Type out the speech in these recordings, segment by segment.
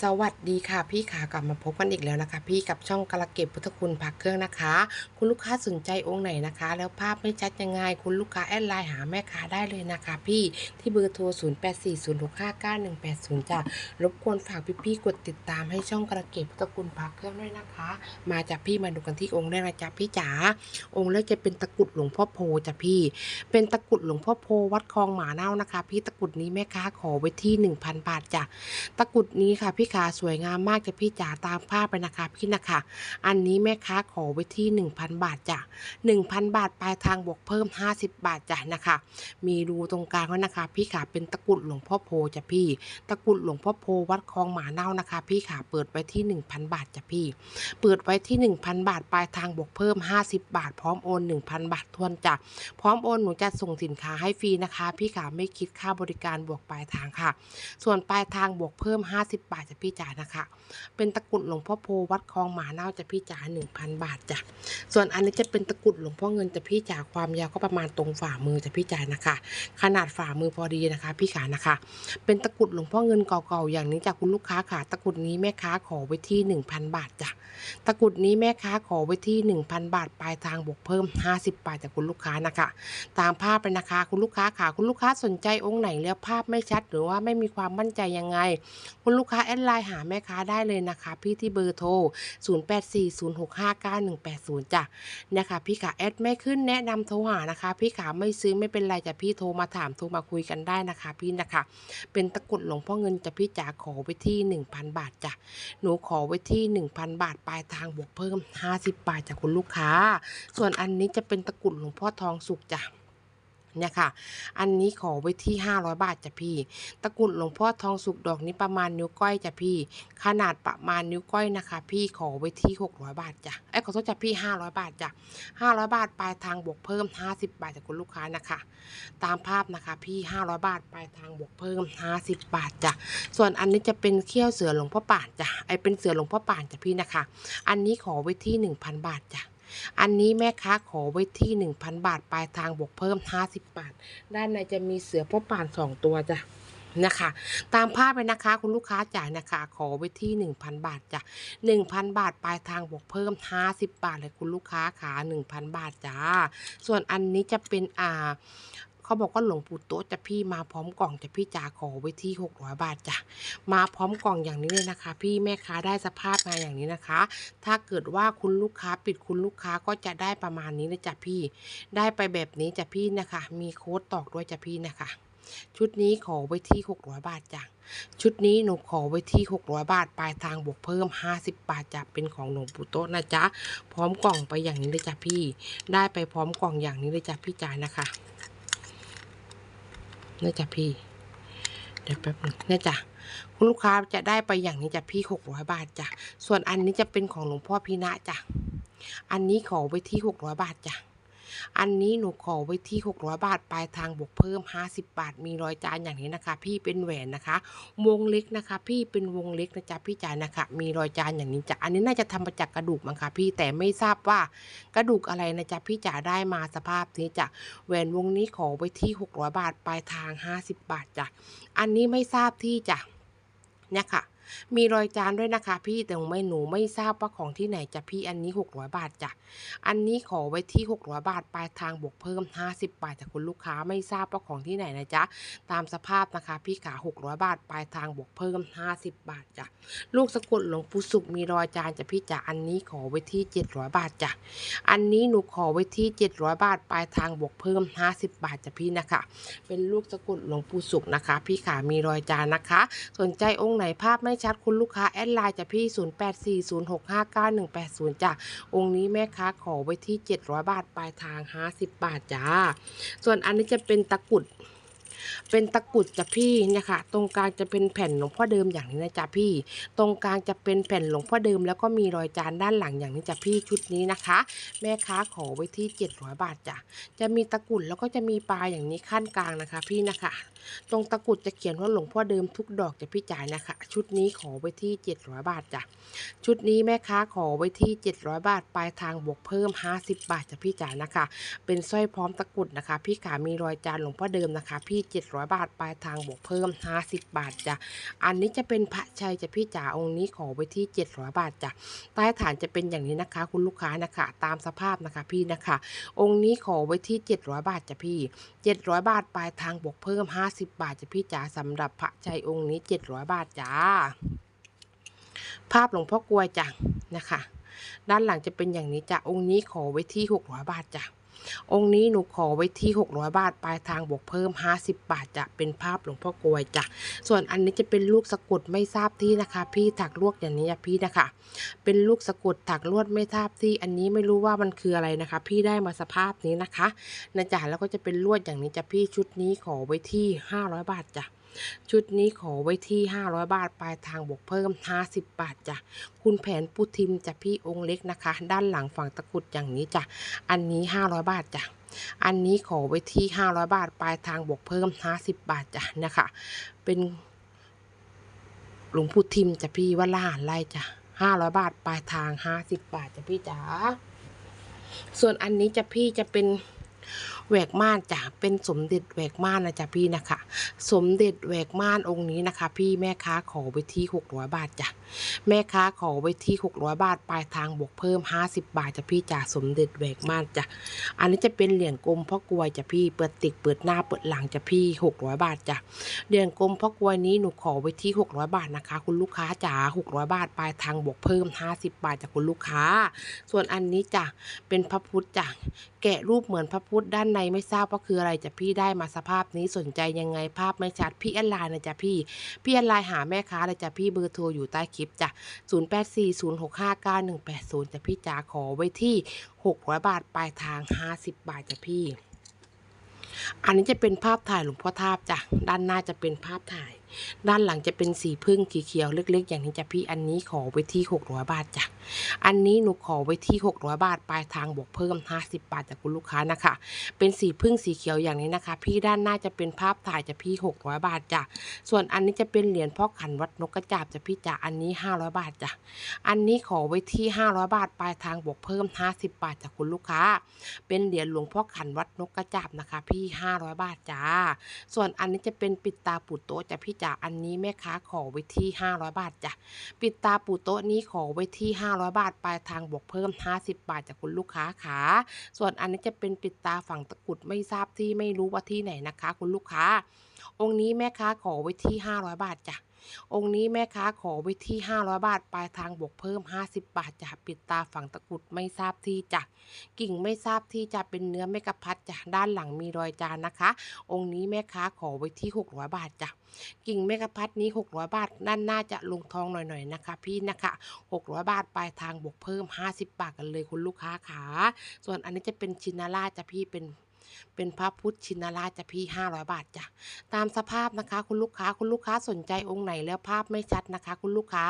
สวัสดีค่ะพี่ขากลับมาพบกันอีกแล้วนะคะ พี่กับช่องกระเก็บพุทธคุณพักเครื่องนะคะ คุณลูกค้าสนใจองค์ไหนนะคะ แล้วภาพไม่ชัดยังไง คุณลูกค้าแอดไลน์หาแม่ค้าได้เลยนะคะ พี่ที่เบอร์โทร 0840659180จ้ะรบกวนฝากพี่ๆกดติดตามให้ช่องกระเก็บพุทธคุณพักเครื่องด้วยนะคะ มาจากพี่มาดูกันที่องค์แรกนะจ๊ะพี่จ๋าองค์แรกจะเป็นตะกุดหลวงพ่อโพจ้ะพี่ เป็นตะกุดหลวงพ่อโพวัดคลองหมาเน่านะคะ พี่ตะกุดนี้แม่ค้าขอไว้ที่ 1,000 บาทจ้ะตะกุดนี้ค่ะพี่ขาสวยงามมากจ้ะพี่จ๋าตามภาพไปนะคะพี่นะคะ อันนี้แม่ค้าขอไว้ที่ 1,000 บาทจ้ะ1,000 บาทปลายทางบวกเพิ่ม 50 บาทจ้ะนะคะ มีรูตรงกลางแล้วนะคะ พี่ขาเป็นตะกรุดหลวงพ่อโพจ้ะพี่ ตะกรุดหลวงพ่อโพวัดคลองหมาเน่านะคะ พี่ขาเปิดไว้ที่ 1,000 บาทจ้ะพี่ เปิดไว้ที่ 1,000 บาทปลายทางบวกเพิ่ม 50 บาท พร้อมโอน 1,000 บาททวนจ้ะพร้อมโอนหนูจะส่งสินค้าให้ฟรีนะคะ พี่ขาไม่คิดค่าบริการบวกปลายทางค่ะ ส่วนปลายทางบวกเพิ่ม 50บาทจะพี่จ๋านะคะ เป็นตะกรุดหลวงพ่อโพวัดคลองหมาเน่าจะพี่จ๋า1,000บาทจ้ะส่วนอันนี้จะเป็นตะกรุดหลวงพ่อเงินจะพี่จ๋าความยาวก็ประมาณตรงฝ่ามือจะพี่จ๋านะคะ ขนาดฝ่ามือพอดีนะคะ พี่ขานะคะ เป็นตะกรุดหลวงพ่อเงินเก่าๆอย่างนี้จากคุณลูกค้าค่ะ ตะกรุดนี้แม่ค้าขอไว้ที่ 1,000 บาทจ้ะตะกรุดนี้แม่ค้าขอไว้ที่ 1,000 บาทปลายทางบวกเพิ่ม 50 บาทจากคุณลูกค้านะคะ ตามภาพไปนะคะ คุณลูกค้าค่ะ คุณลูกค้าสนใจองค์ไหนแล้วภาพไม่ชัด หรือว่าไม่มีความมั่นใจยังไง คุณลูกค้าแอดไลน์หาแม่ค้าได้เลยนะคะ พี่ที่เบอร์โทร 0840659180จ้ะนะคะ พี่ขาแอดไม่ขึ้นแนะนำโทรหานะคะ พี่ขาไม่ซื้อไม่เป็นไรจ้ะพี่โทรมาถามโทรมาคุยกันได้นะคะ พี่นะคะ เป็นตะกรุดหลวงพ่อเงินจะพี่จ๋าขอไว้ที่ 1,000 บาทจ้ะหนูขอไว้ที่ 1,000 บาทปลายทางบวกเพิ่ม 50 บาทจากคุณลูกค้า ส่วนอันนี้จะเป็นตะกรุดหลวงพ่อทองสุกจ้ะ เนี่ยค่ะ อันนี้ขอไว้ที่ 500 บาทจ้ะพี่ ตะกรุดหลวงพ่อทองสุกดอกนี้ประมาณนิ้วก้อยจ้ะพี่ ขนาดประมาณนิ้วก้อยนะคะ พี่ขอไว้ที่ 600 บาทจ้ะเอ้ขอโทษจ้ะพี่ 500 บาทจ้ะ500 บาทปลายทางบวกเพิ่ม 50 บาทจากคุณลูกค้านะคะ ตามภาพนะคะพี่ 500 บาทปลายทางบวกเพิ่ม 50 บาทจ้ะส่วนอันนี้จะเป็นเขี้ยวเสือหลวงพ่อป่านจ้ะไอเป็นเสือหลวงพ่อป่านจ้ะพี่นะคะ อันนี้ขอไว้ที่ 1,000 บาทจ้ะ อันนี้แม่ค้าขอไว้ที่ 1,000 บาท ปลายทางบวกเพิ่ม 50 บาท ด้านในจะมีเสือพ่อป่าน 2 ตัวจ้ะนะคะ ตามภาพไปนะคะ คุณลูกค้าจ่ายนะคะ ขอไว้ที่ 1,000 บาทจ้ะ1,000 บาท ปลายทางบวกเพิ่ม 50 บาทเลยคุณลูกค้าขา1,000 บาทจ้า ส่วนอันนี้จะเป็นอ่า เขาบอกว่าหลวงปู่โต๊ะจะพี่มาพร้อมกล่องจะพี่จ๋าขอไว้ที่ 600 บาทจ้ะมาพร้อมกล่องอย่างนี้เลยนะคะ พี่แม่ค้าได้สภาพมาอย่างนี้นะคะ ถ้าเกิดว่าคุณลูกค้าปิดคุณลูกค้าก็จะได้ประมาณนี้เลยจ้ะพี่ ได้ไปแบบนี้จ้ะพี่นะคะ มีโค้ดตอกด้วยจ้ะพี่นะคะชุดนี้ขอไว้ที่ 600 บาทจ้ะ ชุดนี้หนูขอไว้ที่ 600 บาท ปลายทางบวกเพิ่ม 50 บาทจะเป็นของหลวงปู่โต๊ะนะจ๊ะ พร้อมกล่องไปอย่างนี้เลยจ้ะพี่ ได้ไปพร้อมกล่องอย่างนี้เลยจ้ะพี่จ๋านะคะ นี่จ้ะพี่ เดี๋ยวแป๊บหนึงนี่จ้ะคุณลูกค้าจะได้ไปอย่างนี้จ้ะพี่หกร้อยบาทจ้ะส่วนอันนี้จะเป็นของหลวงพ่อพีนะจ้ะอันนี้ขอไว้ที่หกร้อยบาทจ้ะ อันนี้หนูขอไว้ที่ 600 บาท ปลายทางบวกเพิ่ม 50 บาท มีรอยจานอย่างนี้นะคะ พี่เป็นแหวนนะคะ วงเล็กนะคะ พี่เป็นวงเล็กนะจ๊ะพี่จ๋านะคะ มีรอยจานอย่างนี้จ้ะอันนี้น่าจะทำมาจากกระดูกมั้งคะพี่แต่ไม่ทราบว่ากระดูกอะไรนะจ๊ะพี่จ๋าได้มาสภาพนี้จ้ะแหวนวงนี้ขอไว้ที่ 600 บาท ปลายทาง 50 บาทจ้ะอันนี้ไม่ทราบที่จ้ะเนี่ยค่ะ มีรอยจานด้วยนะคะ พี่แต่ไม่หนูไม่ทราบว่าของที่ไหนจ้ะพี่อันนี้ 600 บาทจ้ะอันนี้ขอไว้ที่ 600 บาทปลายทางบวกเพิ่ม 50 บาทจากคุณลูกค้าไม่ทราบว่าของที่ไหนนะจ๊ะตามสภาพนะคะ พี่ขา600 บาทปลายทางบวกเพิ่ม 50 บาทจ้ะลูกสะกดหลวงปู่สุขมีรอยจานจ้ะพี่จ๋าอันนี้ขอไว้ที่ 700 บาทจ้ะอันนี้หนูขอไว้ที่ 700 บาทปลายทางบวกเพิ่ม 50 บาทจ้ะพี่นะคะ เป็นลูกสะกดหลวงปู่สุขนะคะ พี่ขามีรอยจานนะคะ สนใจองค์ไหนภาพไม่ชัดคุณลูกค้าแอดไลน์จะพี่ 0840659180จ้ะองค์นี้แม่ค้าขอไว้ที่ 700 บาทปลายทาง 50 บาทจ้า ส่วนอันนี้จะเป็นตะกุดเป็นตะกุดจ้ะพี่เนี่ยค่ะ ตรงกลางจะเป็นแผ่นหลวงพ่อเดิมอย่างนี้นะจ๊ะพี่ ตรงกลางจะเป็นแผ่นหลวงพ่อเดิม แล้วก็มีรอยจานด้านหลังอย่างนี้จ้ะพี่ชุดนี้นะคะ แม่ค้าขอไว้ที่ 700 บาทจ้ะจะมีตะกุดแล้วก็จะมีปลาอย่างนี้ขั้นกลางนะคะ พี่นะคะ ตรงตะกรุดจะเขียนว่าหลวงพ่อเดิมทุกดอกจะพี่จ๋ายนะคะ ชุดนี้ขอไว้ที่ 700 บาทจ้ะชุดนี้แม่ค้าขอไว้ที่ 700 บาท ปลายทางบวกเพิ่ม 50 บาทจะพี่จ๋ายนะคะ เป็นสร้อยพร้อมตะกรุดนะคะ พี่ขามีรอยจานหลวงพ่อเดิมนะคะ พี่ 700 บาท ปลายทางบวกเพิ่ม 50 บาทจ้ะอันนี้จะเป็นพระชัยจะพี่จ๋าองค์นี้ขอไว้ที่ 700 บาทจ้ะใต้ฐานจะเป็นอย่างนี้นะคะ คุณลูกค้านะคะ ตามสภาพนะคะพี่นะคะ องค์นี้ขอไว้ที่ 700 บาทจ้ะพี่ 700 บาทปลายทางบวกเพิ่ม 50บาทจ้ะพี่จ๋าสำหรับพระชัยองค์นี้ 700 บาทจ้า ภาพหลวงพ่อกลวยจ้ะนะคะ ด้านหลังจะเป็นอย่างนี้จ้ะองค์นี้ขอไว้ที่ 600 บาทจ้ะ องค์นี้หนูขอไว้ที่ 600 บาท ปลายทางบวกเพิ่ม 50 บาทจะเป็นภาพหลวงพ่อกลวยจ้ะส่วนอันนี้จะเป็นลูกสะกดไม่ทราบที่นะคะ พี่ถักลวดอย่างนี้อะพี่นะคะ เป็นลูกสะกดถักลวดไม่ทราบที่ อันนี้ไม่รู้ว่ามันคืออะไรนะคะ พี่ได้มาสภาพนี้นะคะนะจ๊ะแล้วก็จะเป็นลวดอย่างนี้จ้ะพี่ชุดนี้ขอไว้ที่ 500 บาทจ้ะ ชุดนี้ขอไว้ที่ 500 บาท ปลายทางบวกเพิ่ม 50 บาทจ้ะ คุณแผนปูทิมจ้ะพี่องค์เล็กนะคะ ด้านหลังฝั่งตะกุดอย่างนี้จ้ะ อันนี้ 500 บาทจ้ะอันนี้ขอไว้ที่ 500 บาท ปลายทางบวกเพิ่ม 50 บาทจ้ะนะคะ เป็นหลวงปู่ทิมจ้ะพี่ว่าล่านไล่จ้ะ 500 บาท ปลายทาง 50 บาทจ้ะพี่จ๋า ส่วนอันนี้จะพี่จะเป็น แหวกม่านจ้ะเป็นสมเด็จแหวกม่านนะจ๊ะพี่นะคะ สมเด็จแหวกม่านองค์นี้นะคะ พี่แม่ค้าขอไว้ที่600บาทจ้ะแม่ค้าขอไว้ที่600บาทปลายทางบวกเพิ่ม 50 บาทจ้ะพี่จ๋าสมเด็จแหวกม่านจ้ะอันนี้จะเป็นเหรียญกลมพ่อกลวยจ้ะพี่เปิดติกเปิดหน้าเปิดหลังจ้ะพี่ 600 บาทจ้ะเหรียญกลมพ่อกลวยนี้หนูขอไว้ที่ 600 บาทนะคะ คุณลูกค้าจ๋า600 บาทปลายทางบวกเพิ่ม 50 บาทจากคุณลูกค้า ส่วนอันนี้จ้ะเป็นพระพุทธจ้ะ แกะรูปเหมือนพระพุทธด้านในไม่ทราบว่าคืออะไรจ้ะพี่ได้มาสภาพนี้สนใจยังไงภาพไม่ชัดพี่แอดไลน์นะจ๊ะพี่พี่แอดไลน์หาแม่ค้าเลยจ้ะพี่เบอร์โทรอยู่ใต้คลิปจ้ะ0840659180จ้ะพี่จ๋าขอไว้ที่600บาทปลายทาง 50 บาทจ้ะพี่ อันนี้จะเป็นภาพถ่ายหลวงพ่อทาบจ้ะด้านหน้าจะเป็นภาพถ่าย ด้านหลังจะเป็นสีพึ่งขีเขียวเล็กๆ อย่างนี้จ้ะพี่อันนี้ขอไว้ที่ 600 บาทจ้ะอันนี้หนูขอไว้ที่ 600 บาทปลายทางบวกเพิ่ม 50 บาทจากคุณลูกค้านะคะ เป็นสีพึ่งสีเขียวอย่างนี้นะคะ พี่ด้านหน้าจะเป็นภาพถ่ายจะพี่ 600 บาทจ้ะส่วนอันนี้จะเป็นเหรียญพ่อขันวัดนกกระจาบจะพี่จ๋าอันนี้ 500 บาทจ้ะอันนี้ขอไว้ที่ 500 บาทปลายทางบวกเพิ่ม 50 บาทจากคุณลูกค้า เป็นเหรียญหลวงพ่อขันวัดนกกระจาบนะคะ พี่ 500 บาทจ้าส่วนอันนี้จะเป็นปิดตาปูโตจะพี่จาอันนี้แม่ค้าขอไว้ที่ 500 บาทจ้ะปิดตาปูโต๊ะนี้ขอไว้ที่ 500 บาทปลายทางบวกเพิ่ม 50 บาทจากคุณลูกค้าขาส่วนอันนี้จะเป็นปิดตาฝั่งตะกุดไม่ทราบที่ไม่รู้ว่าที่ไหนนะคะ คุณลูกค้า องค์นี้แม่ค้าขอไว้ที่ 500 บาทจ้ะ องค์นี้แม่ค้าขอไว้ที่ 500 บาท ปลายทางบวกเพิ่ม 50 บาทจะปิดตาฝั่งตะกุดไม่ทราบที่จะกิ่งไม่ทราบที่จะเป็นเนื้อไม่กระพัดจ้ะด้านหลังมีรอยจานนะคะ องค์นี้แม่ค้าขอไว้ที่ 600 บาทจ้ะกิ่งเมกะพัดนี้ 600 บาทด้านหน้าจะลงทองหน่อยๆนะคะ พี่นะคะ 600 บาทปลายทางบวกเพิ่ม 50 บาทกันเลยคุณลูกค้าขาส่วนอันนี้จะเป็นชินาราจะพี่เป็น เป็นพระพุทธชินราชจะพี่ 500 บาทจ้ะตามสภาพนะคะ คุณลูกค้าคุณลูกค้าสนใจองค์ไหนแล้วภาพไม่ชัดนะคะ คุณลูกค้า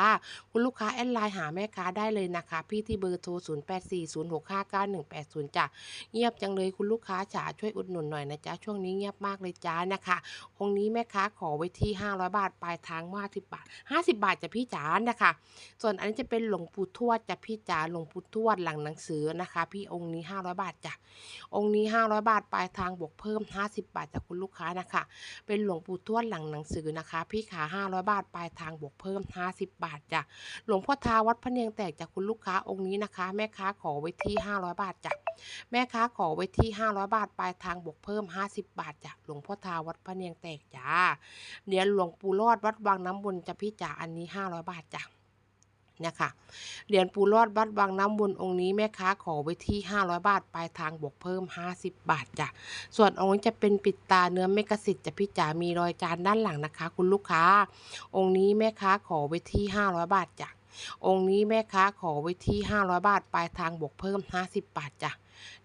คุณลูกค้าแอดไลน์หาแม่ค้าได้เลยนะคะ พี่ที่เบอร์โทร 0840659180จ้ะเงียบจังเลยคุณลูกค้าจ๋าช่วยอุดหนุนหน่อยนะจ๊ะช่วงนี้เงียบมากเลยจ้านะคะองค์นี้แม่ค้าขอไว้ที่ 500 บาทปลายทางว่า10บาท 50 บาทจะพี่จ๋านะคะ ส่วนอันนี้จะเป็นหลวงปู่ทวดจะพี่จ๋าหลวงปู่ทวดหลังหนังสือนะคะ พี่องค์นี้ 500 บาทจ้ะองค์นี้ 500 บาทลายทางบวกเพิ่ม 50 บาทจากคุณลูกค้านะคะ เป็นหลวงปู่ทวดหลังหนังสือนะคะ พี่ขา 500 บาทปลายทางบวกเพิ่ม 50 บาทจ้ะหลวงพ่อทาวัดพระเนียงแตกจากคุณลูกค้าองค์นี้นะคะ แม่ค้าขอไว้ที่ 500 บาทจ้ะแม่ค้าขอไว้ที่ 500 บาทปลายทางบวกเพิ่ม 50 บาทจ้ะหลวงพ่อทาวัดพระเนียงแตกจ้าเหรียญหลวงปู่รอดวัดวังน้ำวนจ้ะพี่จ๋าอันนี้ 500 บาทจ้ะ เนี่ยค่ะ เหรียญปูรอดวัดวังน้ำวนองค์นี้แม่ค้าขอไว้ที่ 500 บาท ปลายทางบวกเพิ่ม 50 บาทจ้ะ ส่วนองค์นี้จะเป็นปิดตาเนื้อเมกสิทธิ์จะพี่จ๋ามีรอยจานด้านหลังนะคะ คุณลูกค้า องค์นี้แม่ค้าขอไว้ที่ 500 บาทจ้ะ องค์นี้แม่ค้าขอไว้ที่ 500 บาท ปลายทางบวกเพิ่ม 50 บาทจ้ะ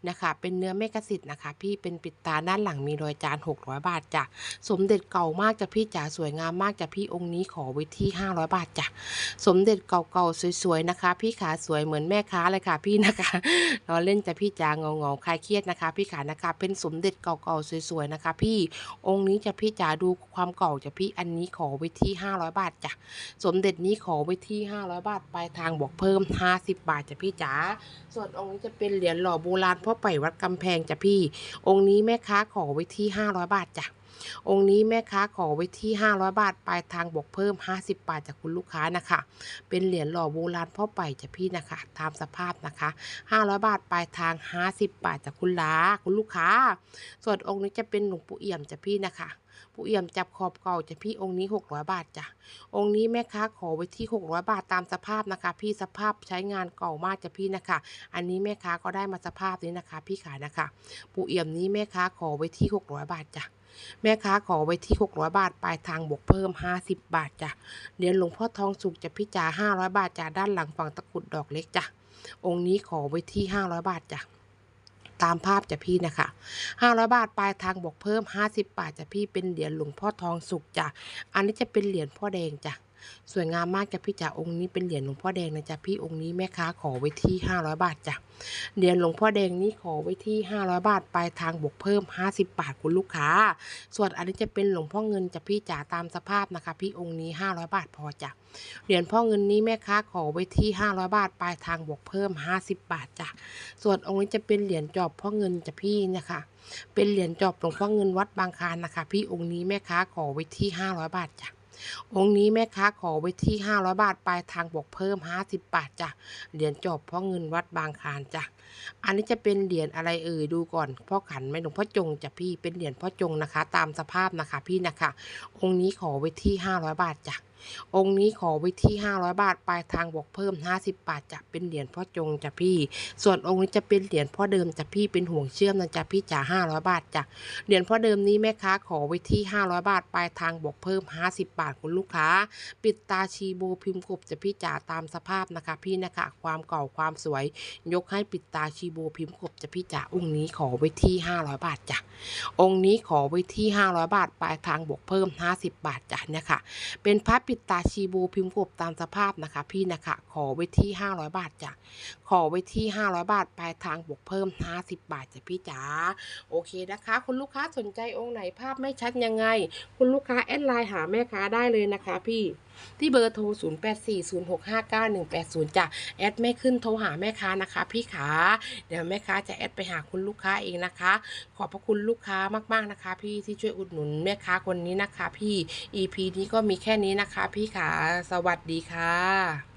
นะคะ เป็นเนื้อเมกสิทธิ์นะคะ พี่เป็นปิดตาด้านหลังมีรอยจาน 600 บาทจ้ะสมเด็จเก่ามากจ้ะพี่จ๋าสวยงามมากจ้ะพี่องค์นี้ขอไว้ที่ 500 บาทจ้ะสมเด็จเก่าๆสวยๆนะคะ พี่ขาสวยเหมือนแม่ค้าเลยค่ะพี่นะคะเราเล่นจ้ะพี่จ๋าเงาๆคลายเครียดนะคะ พี่ขานะคะ เป็นสมเด็จเก่าๆสวยๆนะคะ พี่องค์นี้จะพี่จ๋าดูความเก่าจ้ะพี่อันนี้ขอไว้ที่ 500 บาทจ้ะสมเด็จนี้ขอไว้ที่ 500 บาทปลายทางบวกเพิ่ม 50 บาทจ้ะพี่จ๋าส่วนองค์นี้จะเป็นเหรียญหล่อโบราณพ่อไปวัดกำแพงจ้ะพี่ องค์นี้แม่ค้าขอไว้ที่ 500 บาทจ้ะองค์นี้แม่ค้าขอไว้ที่ 500 บาท ปลายทางบวกเพิ่ม 50 บาทจากคุณลูกค้านะคะ เป็นเหรียญหล่อโบราณพ่อไปจ้ะพี่นะคะ ตามสภาพนะคะ 500 บาท ปลายทาง 50 บาทจากคุณลาคุณลูกค้า ส่วนองค์นี้จะเป็นหลวงปู่เอี่ยมจ้ะพี่นะคะ ปู่เอี่ยมจับขอบเก่าจะพี่องค์นี้ 600 บาทจ้ะ องค์นี้แม่ค้าขอไว้ที่ 600 บาทตามสภาพนะคะ พี่สภาพใช้งานเก่ามากจ้ะพี่นะคะ อันนี้แม่ค้าก็ได้มาสภาพนี้นะคะ พี่ขายนะคะ ปูเอี่ยมนี้แม่ค้าขอไว้ที่ 600 บาทจ้ะแม่ค้าขอไว้ที่ 600 บาท ปลายทางบวกเพิ่ม 50 บาทจ้ะเหรียญหลวงพ่อทองสุกจะพี่จ๋า500 บาทจ้ะด้านหลังฝั่งตะกุดดอกเล็กจ้ะองค์นี้ขอไว้ที่ 500 บาทจ้ะ ตามภาพจ้ะพี่นะคะ500 บาทปลายทางบวกเพิ่ม 50 บาทจ้ะพี่เป็นเหรียญหลวงพ่อทองสุกจ้ะอันนี้จะเป็นเหรียญพ่อแดงจ้ะ สวยงามมากจ้ะพี่จ๋าองค์นี้เป็นเหรียญหลวงพ่อแดงนะจ๊ะพี่องค์นี้แม่ค้าขอไว้ที่ 500 บาทจ้ะเหรียญหลวงพ่อแดงนี่ขอไว้ที่ 500 บาทปลายทางบวกเพิ่ม 50 บาทคุณลูกค้า ส่วนอันนี้จะเป็นหลวงพ่อเงินจ้ะพี่จ๋าตามสภาพนะคะ พี่องค์นี้ 500 บาทพอจ้ะเหรียญพ่อเงินนี้แม่ค้าขอไว้ที่ 500 บาทปลายทางบวกเพิ่ม 50 บาทจ้ะส่วนองค์นี้จะเป็นเหรียญจอบพ่อเงินจ้ะพี่นะคะ เป็นเหรียญจอบหลวงพ่อเงินวัดบางคานนะคะ พี่องค์นี้แม่ค้าขอไว้ที่ 500 บาทจ้ะ องค์นี้แม่ค้าขอไว้ที่ 500 บาทปลายทางบอกเพิ่ม 50 บาทจ้ะเหรียญจบเพราะเงินวัดบางคานจ้ะอันนี้จะเป็นเหรียญอะไรเอ่ยดูก่อนพ่อขันไหมหลวงพ่อจงจ้ะพี่เป็นเหรียญพ่อจงนะคะ ตามสภาพนะคะพี่นะคะ องค์นี้ขอไว้ที่ 500 บาทจ้ะ องค์นี้ขอไว้ที่ 500 บาท ปลายทางบวกเพิ่ม 50 บาทจะเป็นเหรียญพ่อจงจ้ะพี่ ส่วนองค์นี้จะเป็นเหรียญพ่อเดิมจ้ะพี่เป็นห่วงเชื่อมนะจะพี่จ๋า500 บาทจ้ะเหรียญพ่อเดิมนี้แม่ค้าขอไว้ที่ 500 บาท ปลายทางบวกเพิ่ม 50 บาทคุณลูกค้า ปิดตาชีโบพิมพ์กบจะพี่จ๋าตามสภาพนะคะ พี่นะคะความเก่าความสวย ยกให้ปิดตาชีโบพิมพ์กบจะพี่จ๋าองค์นี้ขอไว้ที่ 500 บาทจ้ะองค์นี้ขอไว้ที่ 500 บาท ปลายทางบวกเพิ่ม 50 บาทจ้ะเนี่ยค่ะ เป็นพระปิดตาชีบูพิมพ์กบตามสภาพนะคะ พี่นะคะ ขอไว้ที่ 500 บาทจ้ะขอไว้ที่ 500 บาทปลายทางบวกเพิ่ม 50 บาทจ้ะพี่จ๋าโอเคนะคะ คุณลูกค้าสนใจองค์ไหนภาพไม่ชัดยังไง คุณลูกค้าแอดไลน์หาแม่ค้าได้เลยนะคะ พี่ ที่เบอร์โทร 0840659180 จ้ะ แอดไม่ขึ้นโทรหาแม่ค้านะคะ พี่ขา เดี๋ยวแม่ค้าจะแอดไปหาคุณลูกค้าเองนะคะ ขอบพระคุณลูกค้ามากๆนะคะ พี่ที่ช่วยอุดหนุนแม่ค้าคนนี้นะคะ พี่ EP นี้ก็มีแค่นี้นะคะ พี่ขา สวัสดีค่ะ